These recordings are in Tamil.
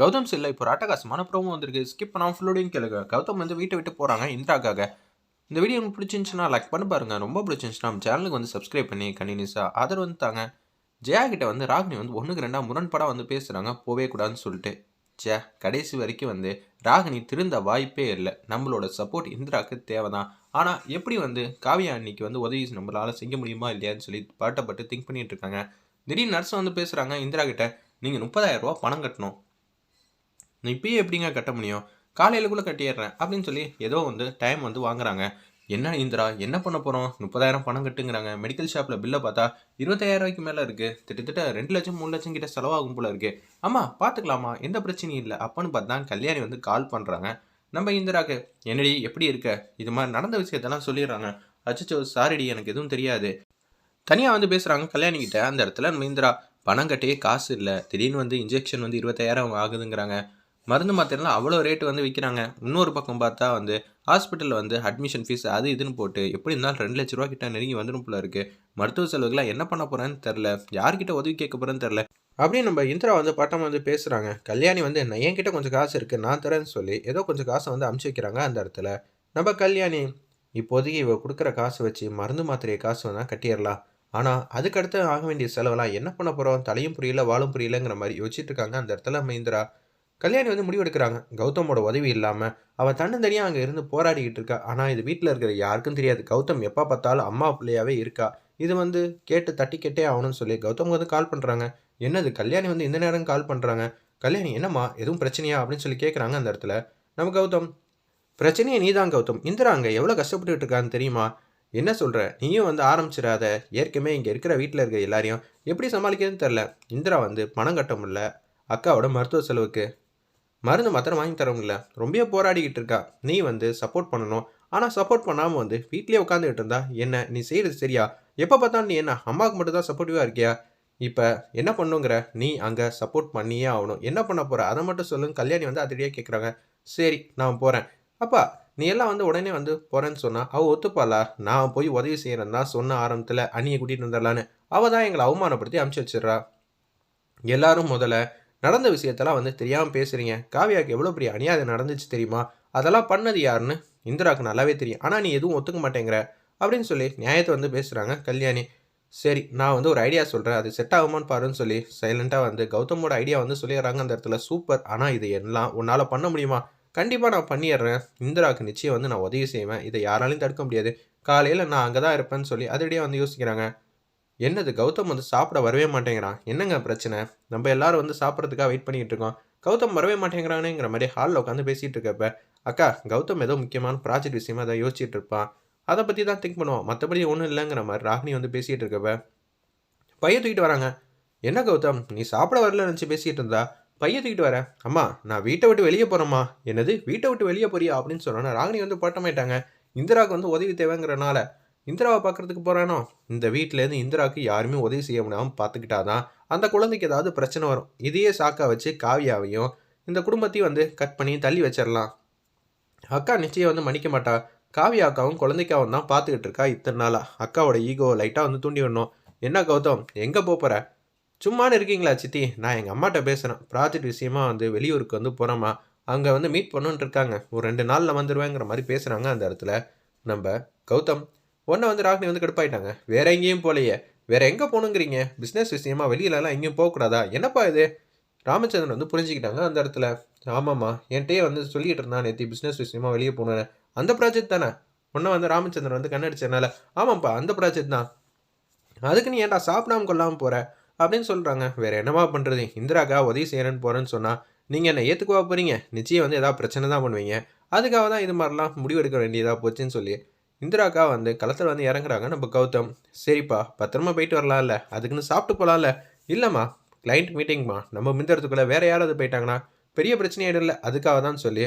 கௌதம் சில்ல இப்போ ஒரு ப்ரோமோ வந்திருக்கு. ஸ்கிப் பண்ணாமல் ஃபுல்லோடையும் கேளுங்க. கௌதம் வந்து வீட்டை விட்டு போகிறாங்க இந்திராக்காக. இந்த வீடியோ உங்களுக்கு பிடிச்சிருந்துச்சுன்னா லைக் பண்ணி பாருங்க. ரொம்ப பிடிச்சிருந்துச்சுன்னா நம்ம சேனலுக்கு வந்து சப்ஸ்கிரைப் பண்ணி கண்டினியூஸாக ஆதரவு வந்து தாங்க. ஜெயா கிட்ட வந்து ராகினி வந்து ஒன்றுக்கு ரெண்டாக முரண்படாக வந்து பேசுகிறாங்க போவே கூடாதுன்னு சொல்லிட்டு. ஜே கடைசி வரைக்கும் வந்து ராகினி திருந்த வாய்ப்பே இல்லை. நம்மளோட சப்போர்ட் இந்திராக்கு தேவைதான். ஆனால் எப்படி வந்து காவியா அன்னைக்கு வந்து உதவி நம்மளால் செய்ய முடியுமா இல்லையான்னு சொல்லி பாட்டப்பட்டு திங்க் பண்ணிகிட்டு இருக்காங்க. திடீர்னு நர்ஸ் வந்து பேசுகிறாங்க இந்திரா கிட்ட நீங்கள் முப்பதாயிரம் ரூபா பணம் கட்டணும். இப்பயே எப்படிங்க கட்ட முடியும்? காலையிலக்குள்ளே கட்டிடுறேன் அப்படின்னு சொல்லி ஏதோ வந்து டைம் வந்து வாங்குறாங்க. என்ன இந்திரா என்ன பண்ண போகிறோம் முப்பதாயிரம் பணம் கட்டுங்கிறாங்க. மெடிக்கல் ஷாப்பில் பில்லை பார்த்தா இருபத்தாயிரம் ரூபாய்க்கு மேலே இருக்குது திட்டத்தட்ட ரெண்டு லட்சம் மூணு லட்சம் கிட்ட செலவாகும் போல இருக்குது ஆமாம் பார்த்துக்கலாமா? எந்த பிரச்சனையும் இல்லை. அப்போன்னு பார்த்தா கல்யாணி வந்து கால் பண்ணுறாங்க நம்ம இந்திராக்கு என்னடி எப்படி இருக்க? இது மாதிரி நடந்த விஷயத்தெல்லாம் சொல்லிடுறாங்க. அச்சோ சாரிடி எனக்கு எதுவும் தெரியாது. தனியாக வந்து பேசுகிறாங்க கல்யாணி கிட்டே. அந்த இடத்துல நம்ம இந்திரா பணம் கட்டியே காசு இல்லை. திடீர்னு வந்து இன்ஜெக்ஷன் வந்து இருபத்தாயிரம் ஆகுதுங்கிறாங்க. மருந்து மாத்திரைலாம் அவ்வளோ ரேட்டு வந்து விற்கிறாங்க இன்னொரு பக்கம் பார்த்தா வந்து ஹாஸ்பிட்டலில் வந்து அட்மிஷன் ஃபீஸ் அது இதுன்னு போட்டு எப்படி இருந்தாலும் ரெண்டு லட்ச ரூபா கிட்ட நெருங்கி வந்துடும் போல இருக்குது மருத்துவ செலவுகளாக என்ன பண்ண போகிறேன்னு தெரில யார்கிட்ட உதவி கேட்க போகிறேன்னு தெரில அப்படின்னு நம்ம இந்திரா வந்து பட்டம் வந்து பேசுகிறாங்க கல்யாணி வந்து நான் என்கிட்ட கொஞ்சம் காசு இருக்குது நான் தரேன்னு சொல்லி ஏதோ கொஞ்சம் காசை வந்து அமுச்சு வைக்கிறாங்க அந்த இடத்துல. நம்ம கல்யாணி இப்போதைக்கு இவ கொடுக்குற காசு வச்சு மருந்து மாத்திரையை காசு வேணால் கட்டிடலாம். ஆனால் அதுக்கடுத்து ஆக வேண்டிய செலவெல்லாம் என்ன பண்ண போகிறோம் தலையும் புரியல வாழும் புரியலங்கிற மாதிரி யோசிச்சுட்டு இருக்காங்க அந்த இடத்துல நம்ம இந்திரா. கல்யாணி வந்து முடிவெடுக்கிறாங்க. கௌதமோட உதவி இல்லாமல் அவள் தன்னந்தனியாக அங்கே இருந்து போராடிக்கிட்டு இருக்கா. ஆனால் இது வீட்டில் இருக்கிற யாருக்கும் தெரியாது. கௌதம் எப்போ பார்த்தாலும் அம்மா பிள்ளையாகவே இருக்கா. இது வந்து கேட்டு தட்டி கேட்டே ஆகணும்னு சொல்லி கௌதம் வந்து கால் பண்ணுறாங்க என்னது கல்யாணி வந்து இந்த நேரம் கால் பண்ணுறாங்க கல்யாணி என்னம்மா எதுவும் பிரச்சனையா? அப்படின்னு சொல்லி கேட்குறாங்க அந்த இடத்துல. நம்ம கௌதம் பிரச்சனையே நீ தான் கௌதம். இந்திரா அங்கே எவ்வளோ கஷ்டப்பட்டுட்டு இருக்கான்னு தெரியுமா? என்ன சொல்கிற நீயும் வந்து ஆரம்பிச்சிடாத. ஏற்கனவே இங்கே இருக்கிற வீட்டில் இருக்கிற எல்லாரையும் எப்படி சமாளிக்கிறதுன்னு தெரில இந்திரா வந்து பணம் கட்ட முடியல. அக்காவோட மருத்துவ செலவுக்கு மருந்து மாத்திரம் வாங்கி தர முடியல ரொம்ப போராடிக்கிட்டு இருக்கா. நீ வந்து சப்போர்ட் பண்ணணும். ஆனால் சப்போர்ட் பண்ணாமல் வந்து வீட்லேயே உட்காந்துக்கிட்டு இருந்தா என்ன? நீ செய்கிறது சரியா? எப்போ பார்த்தாலும் நீ என்ன? அம்மாவுக்கு மட்டும் தான் சப்போர்ட்டிவாக இருக்கியா? இப்போ என்ன பண்ணுங்கிற? நீ அங்கே சப்போர்ட் பண்ணியே ஆகணும். என்ன பண்ண போகிற அதை மட்டும் சொல்லுங்க. கல்யாணி வந்து அதிலேயே கேட்குறாங்க சரி நான் போகிறேன் அப்பா நீ எல்லாம் வந்து உடனே வந்து போகிறேன்னு சொன்னால் அவள் ஒத்துப்பாளா? நான் போய் உதவி செய்கிறேன் தான் சொன்ன ஆரம்பத்தில் அண்ணியை கூட்டிகிட்டு வந்துடலான்னு. அவள் தான் எங்களை அவமானப்படுத்தி அமுச்சு வச்சிடுறா. எல்லாரும் முதல்ல நடந்த விஷயத்தெல்லாம் வந்து தெரியாமல் பேசுகிறீங்க காவியாவுக்கு எவ்வளோ பெரிய அநியாயம் நடந்துச்சு தெரியுமா? அதெல்லாம் பண்ணது யாருன்னு? இந்திராவுக்கு நல்லாவே தெரியும். ஆனால் நீ எதுவும் ஒத்துக்க மாட்டேங்கிற. அப்படின்னு சொல்லி நியாயத்தை வந்து பேசுகிறாங்க கல்யாணி. சரி நான் வந்து ஒரு ஐடியா சொல்கிறேன் அது செட் ஆகுமான்னு பாருன்னு சொல்லி சைலண்ட்டாக வந்து கௌதமோட ஐடியா வந்து சொல்லிடுறாங்க அந்த இடத்துல. சூப்பர் ஆனால் இது எல்லாம் உன்னால் பண்ண முடியுமா? கண்டிப்பாக நான் பண்ணிடுறேன். இந்திராவுக்கு நிச்சயம் வந்து நான் உதவி செய்வேன். இதை யாராலையும் தடுக்க முடியாது. காலையில் நான் அங்கே தான் இருப்பேன்னு சொல்லி அதடியாக வந்து யோசிக்கிறாங்க. என்னது கௌதம் வந்து சாப்பிட வரவே மாட்டேங்கிறான்? என்னங்க பிரச்சனை? நம்ம எல்லாரும் வந்து சாப்பிட்றதுக்காக வெயிட் பண்ணிகிட்டு இருக்கோம். கௌதம் வரவே மாட்டேங்கிறானேங்கிற மாதிரி ஹாலில் உட்காந்து பேசிகிட்டு இருக்கப்ப அக்கா கௌதம் ஏதோ முக்கியமான ப்ராஜெக்ட் விஷயமா அதை யோசிச்சுட்டு இருப்பான் அதை பற்றி தான் திங்க் பண்ணுவோம். மற்றபடி ஒன்றும் இல்லைங்கிற மாதிரி ராகினி வந்து பேசிகிட்டு இருக்கப்ப பைய தூக்கிட்டு வராங்க. என்ன கௌதம்? நீ சாப்பிட வரல நினச்சி பேசிகிட்டு இருந்தா? பைய தூக்கிட்டு வரேன் அம்மா நான் வீட்டை விட்டு வெளியே போகிறேம்மா என்னது? வீட்டை விட்டு வெளியே போறியா? அப்படின்னு சொன்னோன்னா ராகினி வந்து பட்டமாயிட்டாங்க இந்திராவுக்கு வந்து உதவி தேவைங்கிறனால இந்திராவை பார்க்குறதுக்கு போகிறானோ இந்த வீட்டிலேருந்து இந்திராவுக்கு யாருமே உதவி செய்ய முடியாமல் பார்த்துக்கிட்டாதான் அந்த குழந்தைக்கு ஏதாவது பிரச்சனை வரும். இதையே சாக்கா வச்சு காவியாவையும் இந்த குடும்பத்தையும் வந்து கட் பண்ணி தள்ளி வச்சிடலாம். அக்கா நிச்சயம் வந்து மன்னிக்க மாட்டா. காவியா அக்காவும் குழந்தைக்காவும் தான் பார்த்துக்கிட்டு இருக்கா இத்தனை நாளாக அக்காவோட ஈகோ லைட்டாக வந்து தூண்டி விடணும் என்ன கௌதம் எங்கே போகிற சும்மானு இருக்கீங்களா சித்தி? நான் எங்கள் அம்மாட்ட பேசுகிறேன் ப்ராஜெக்ட் விஷயமா வந்து வெளியூருக்கு வந்து போகிறோமா அங்கே வந்து மீட் பண்ணுன்ட்டு இருக்காங்க. ஒரு ரெண்டு நாளில் வந்துடுவேங்கிற மாதிரி பேசுகிறாங்க அந்த இடத்துல. நம்ம கௌதம் ஒன்றை வந்து ராகினி வந்து கடுப்பாயிட்டாங்க. வேற எங்கேயும் போலையே. வேற எங்கே போகணுங்கிறீங்க? பிஸ்னஸ் விஷயமா வெளியிலலாம் எங்கேயும் போகக்கூடாதா? என்னப்பா இது? ராமச்சந்திரன் வந்து புரிஞ்சுக்கிட்டாங்க அந்த இடத்துல. ஆமாம்மா என்கிட்டயே வந்து சொல்லிட்டு இருந்தான் நேற்று பிஸ்னஸ் விஷயமா வெளியே போனேன் அந்த ப்ராஜெக்ட் தானே? ஒன்றை வந்து ராமச்சந்திரன் வந்து கண்ணடிச்சதுனால. ஆமாம்ப்பா அந்த ப்ராஜெக்ட் தான். அதுக்கு நீ ஏன்டா சாப்பிடாம கொள்ளாமல் போகிற அப்படின்னு சொல்கிறாங்க வேறு என்னவா பண்ணுறது இந்திராக்கா உதவி செய்கிறேன்னு போகிறேன்னு சொன்னால் நீங்கள் என்ன ஏற்றுக்குவா போகிறீங்க நிச்சயம் வந்து ஏதாவது பிரச்சனை தான் பண்ணுவீங்க. அதுக்காக தான் இது மாதிரிலாம் முடிவெடுக்க வேண்டியதாக போச்சுன்னு சொல்லி இந்திராக்கா வந்து களத்தில் வந்து இறங்குறாங்க. நம்ம கௌதம் சரிப்பா பத்திரமா போயிட்டு வரலாம்ல. அதுக்குன்னு சாப்பிட்டு போகலாம்ல இல்லைம்மா கிளைண்ட் மீட்டிங்மா நம்ம மிந்தறதுக்குள்ளே வேறு யாராவது போயிட்டாங்கன்னா பெரிய பிரச்சனையே இல்லை அதுக்காக தான் சொல்லி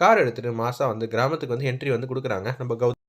கார் எடுத்துகிட்டு மாதம் வந்து கிராமத்துக்கு வந்து என்ட்ரி வந்து கொடுக்குறாங்க. நம்ம கௌதம்